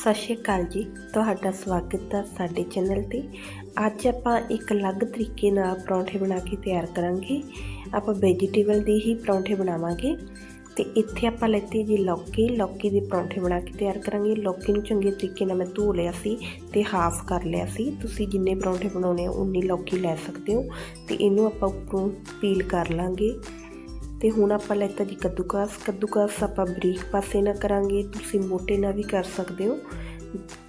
ਸਤਿ ਸ਼੍ਰੀ ਅਕਾਲ ਜੀ। ਤੁਹਾਡਾ ਸਵਾਗਤ ਹੈ ਸਾਡੇ ਚੈਨਲ ਤੇ। ਅੱਜ ਆਪਾਂ ਇੱਕ ਅਲੱਗ ਤਰੀਕੇ ਨਾਲ ਪਰੌਂਠੇ ਬਣਾ ਕੇ ਤਿਆਰ ਕਰਾਂਗੇ। ਆਪਾਂ ਵੈਜੀਟੇਬਲ ਦੇ ਹੀ ਪਰੌਂਠੇ ਬਣਾਵਾਂਗੇ। ਤੇ ਇੱਥੇ ਆਪਾਂ ਲੈਤੀ ਜੀ ਲੌਕੀ। ਲੌਕੀ ਦੇ ਪਰੌਂਠੇ ਬਣਾ ਕੇ ਤਿਆਰ ਕਰਾਂਗੇ। ਲੌਕੀ ਨੂੰ ਚੰਗੇ ਤਰੀਕੇ ਨਾਲ ਮੈਂ ਧੋ ਲਿਆ ਸੀ ਤੇ ਹਾਫ ਕਰ ਲਿਆ ਸੀ। ਤੁਸੀਂ ਜਿੰਨੇ ਪਰੌਂਠੇ ਬਣਾਉਣੇ ਆ, ਉਨੀ ਲੌਕੀ ਲੈ ਸਕਦੇ ਹੋ। ਤੇ ਇਹਨੂੰ ਆਪਾਂ ਉੱਪਰੋਂ ਪੀਲ ਕਰ ਲਾਂਗੇ। ਤੇ ਹੁਣ ਆਪਾਂ ਲੈਤਾ ਜੀ ਕੱਦੂਕਸ। ਕੱਦੂਕਸ ਆਪਾਂ ਬਰੀਕ ਪਾਸੇ ਨਾਲ ਕਰਾਂਗੇ, ਤੁਸੀਂ ਮੋਟੇ ਨਾਲ ਵੀ ਕਰ ਸਕਦੇ ਹੋ।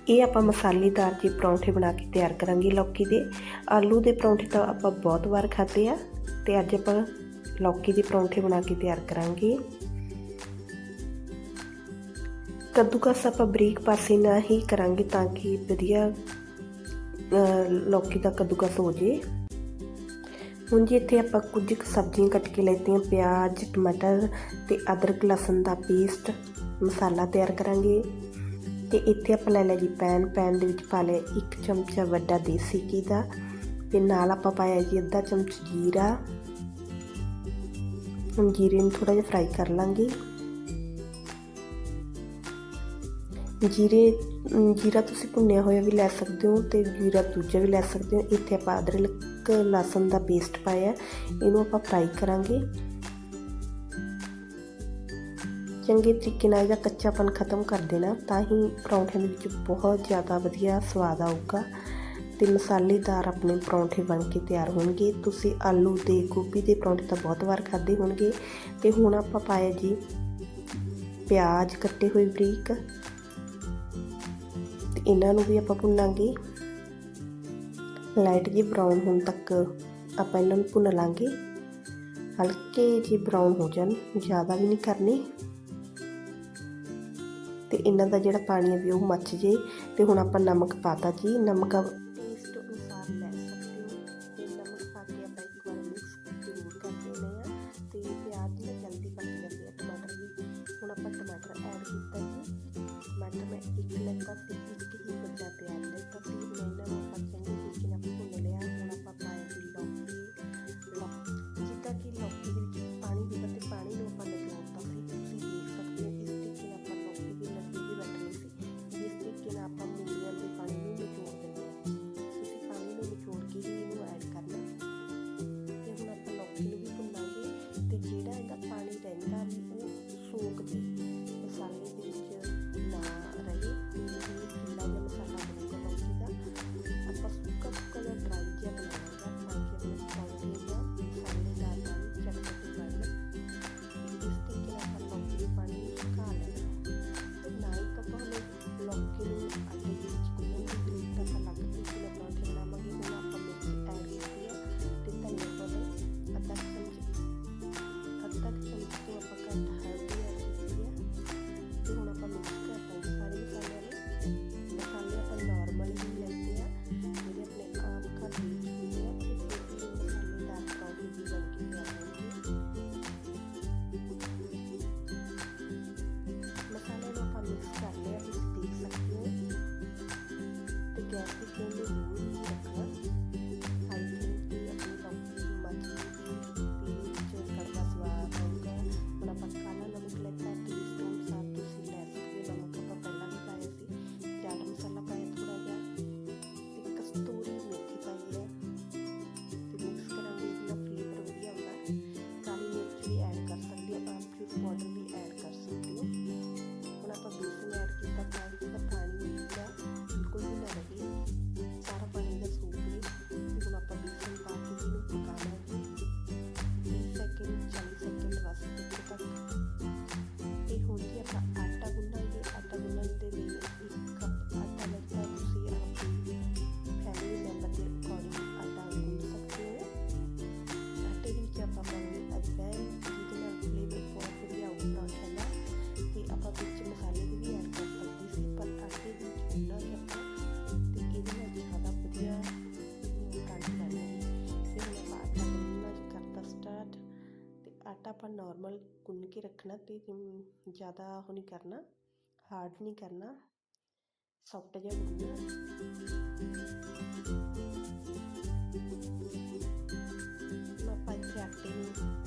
ਇਹ ਆਪਾਂ ਮਸਾਲੇਦਾਰ ਜੇ ਪਰੌਂਠੇ ਬਣਾ ਕੇ ਤਿਆਰ ਕਰਾਂਗੇ ਲੌਕੀ ਦੇ। ਆਲੂ ਦੇ ਪਰੌਂਠੇ ਤਾਂ ਆਪਾਂ ਬਹੁਤ ਵਾਰ ਖਾਦੇ ਆ ਤੇ ਅੱਜ ਆਪਾਂ ਲੌਕੀ ਦੇ ਪਰੌਂਠੇ ਬਣਾ ਕੇ ਤਿਆਰ ਕਰਾਂਗੇ। ਕੱਦੂਕਸ ਆਪਾਂ ਬਰੀਕ ਪਾਸੇ ਨਾਲ ਹੀ ਕਰਾਂਗੇ ਤਾਂ ਕਿ ਵਧੀਆ ਲੌਕੀ ਦਾ ਕੱਦੂਕਸ ਹੋ ਜੇ। ਹੁਣ ਜੀ ਇੱਥੇ ਆਪਾਂ ਕੁਝ ਕੁ ਸਬਜ਼ੀਆਂ ਕੱਟ ਕੇ ਲੈਤੀਆਂ, ਪਿਆਜ਼, ਟਮਾਟਰ ਤੇ ਅਦਰਕ, ਲਸਣ ਦਾ ਪੇਸਟ ਮਸਾਲਾ ਤਿਆਰ ਕਰਾਂਗੇ। ਤੇ ਇੱਥੇ ਆਪਾਂ ਲੈ ਲਿਆ ਜੀ ਪੈਨ ਪੈਨ ਦੇ ਵਿੱਚ ਪਾ ਲਿਆ ਇੱਕ ਚਮਚਾ ਵੱਡਾ ਦੇਸੀ ਘੀ ਦਾ। ਤੇ ਨਾਲ ਆਪਾਂ ਪਾਇਆ ਜੀ ਅੱਧਾ ਚਮਚ ਜੀਰਾ। ਹੁਣ ਜੀਰੇ ਨੂੰ ਥੋੜਾ ਜਿਹਾ ਫਰਾਈ ਕਰ ਲਾਂਗੇ। ਜੀਰੇ ਜੀਰਾ ਤੁਸੀਂ ਭੁੰਨਿਆ ਹੋਇਆ ਵੀ ਲੈ ਸਕਦੇ ਹੋ ਤੇ ਜੀਰਾ ਦੂਜਾ ਵੀ ਲੈ ਸਕਦੇ ਹੋ। ਇੱਥੇ ਆਪਾਂ ਅਦਰਕ, ਲਸਣ ਦਾ ਪੇਸਟ ਪਾਇਆ ਇਹਨੂੰ ਆਪਾਂ ਫਰਾਈ ਕਰਾਂਗੇ। ਚੰਗੇ ਤਰੀਕੇ ਨਾਲ ਇਹਦਾ ਕੱਚਾਪਨ ਖਤਮ ਕਰ ਦੇਣਾ, ਤਾਂ ਹੀ ਪਰੌਂਠਿਆਂ ਦੇ ਵਿੱਚ ਬਹੁਤ ਜ਼ਿਆਦਾ ਵਧੀਆ ਸਵਾਦ ਆਊਗਾ। ਤੇ ਮਸਾਲੇਦਾਰ ਆਪਣੇ ਪਰੌਂਠੇ ਬਣ ਕੇ ਤਿਆਰ ਹੋਣਗੇ। ਤੁਸੀਂ ਆਲੂ ਦੇ ਗੋਭੀ ਦੇ ਪਰੌਂਠੇ ਤਾਂ ਬਹੁਤ ਵਾਰ ਖਾਦੇ ਹੋਣਗੇ। ਤੇ ਹੁਣ ਆਪਾਂ ਪਾਇਆ ਜੀ ਪਿਆਜ਼ ਕੱਟੇ ਹੋਏ ਬਰੀਕ। ਤੇ ਇਹਨਾਂ ਨੂੰ ਵੀ ਆਪਾਂ ਭੁੰਨਾਂਗੇ। ਲਾਈਟ ਜੀ ਬਰਾਊਨ ਹੋਣ ਤੱਕ ਆਪਾਂ ਇਹਨਾਂ ਨੂੰ ਭੁੰਨ ਲਾਂਗੇ। ਹਲਕੇ ਜੀ ਬਰਾਊਨ ਹੋ ਜਾਣ, ਜ਼ਿਆਦਾ ਵੀ ਨਹੀਂ ਕਰਨੇ। ਤੇ ਇਹਨਾਂ ਦਾ ਜਿਹੜਾ ਪਾਣੀ ਹੈ ਵੀ ਉਹ ਮੱਚ ਜੇ, ਤੇ ਹੁਣ ਆਪਾਂ ਨਮਕ ਪਾਤਾ ਜੀ। ਨਮਕ ਨੋਰਮਲ ਗੁੰਨ ਕੇ ਰੱਖਣਾ ਤੇ ਜ਼ਿਆਦਾ ਉਹ ਨਹੀਂ ਕਰਨਾ ਹਾਰਡ ਨਹੀਂ ਕਰਨਾ ਸੌਫਟ ਜਿਹਾ ਗੁੰਨਣਾ। ਆਪਾਂ ਇੱਥੇ ਆਟੇ ਨੂੰ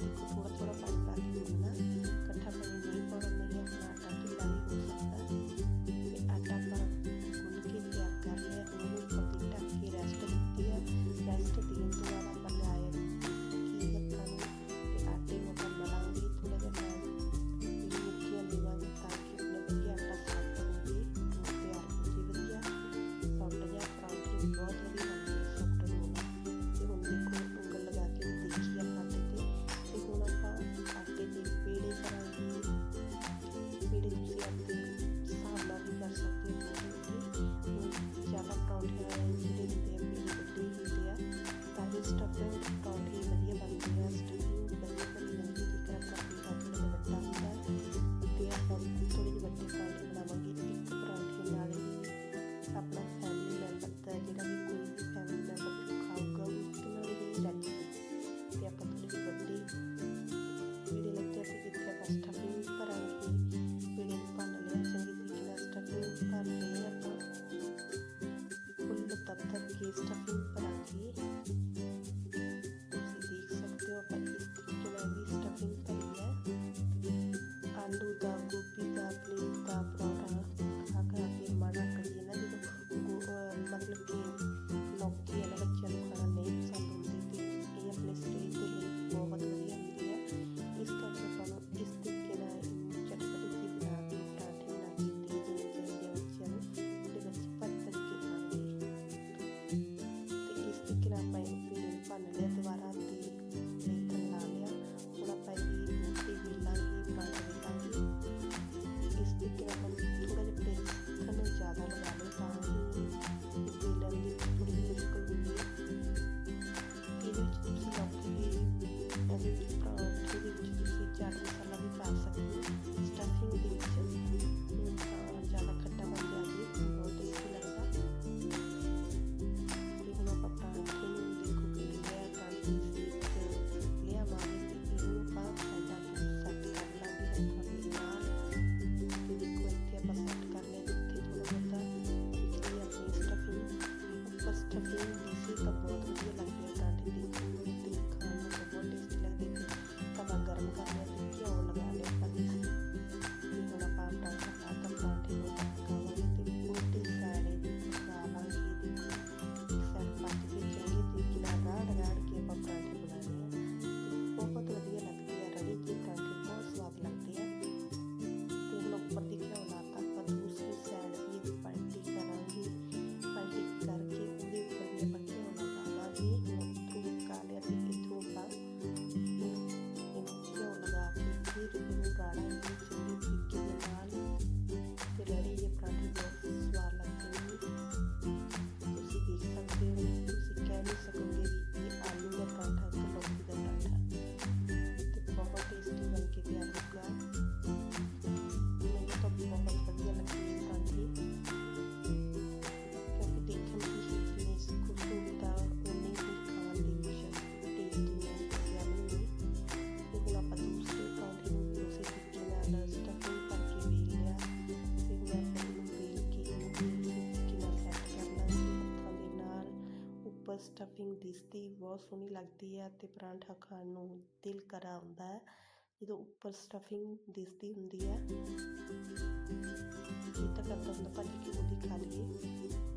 ਦਿਸਦੀ ਬਹੁਤ ਸੋਹਣੀ ਲੱਗਦੀ ਹੈ ਤੇ ਪਰਾਂਠਾ ਖਾਣ ਨੂੰ ਦਿਲ ਕਰ ਆਉਂਦਾ ਹੈ। ਜਦੋਂ ਉੱਪਰ ਸਟਫਿੰਗ ਦਿਸਦੀ ਹੁੰਦੀ ਹੈ। ਇਹ ਤਾਂ ਕਰਦਾ ਹੁੰਦਾ, ਭੱਜ ਕੇ ਉਹਦੀ ਖਾ ਲਈਏ?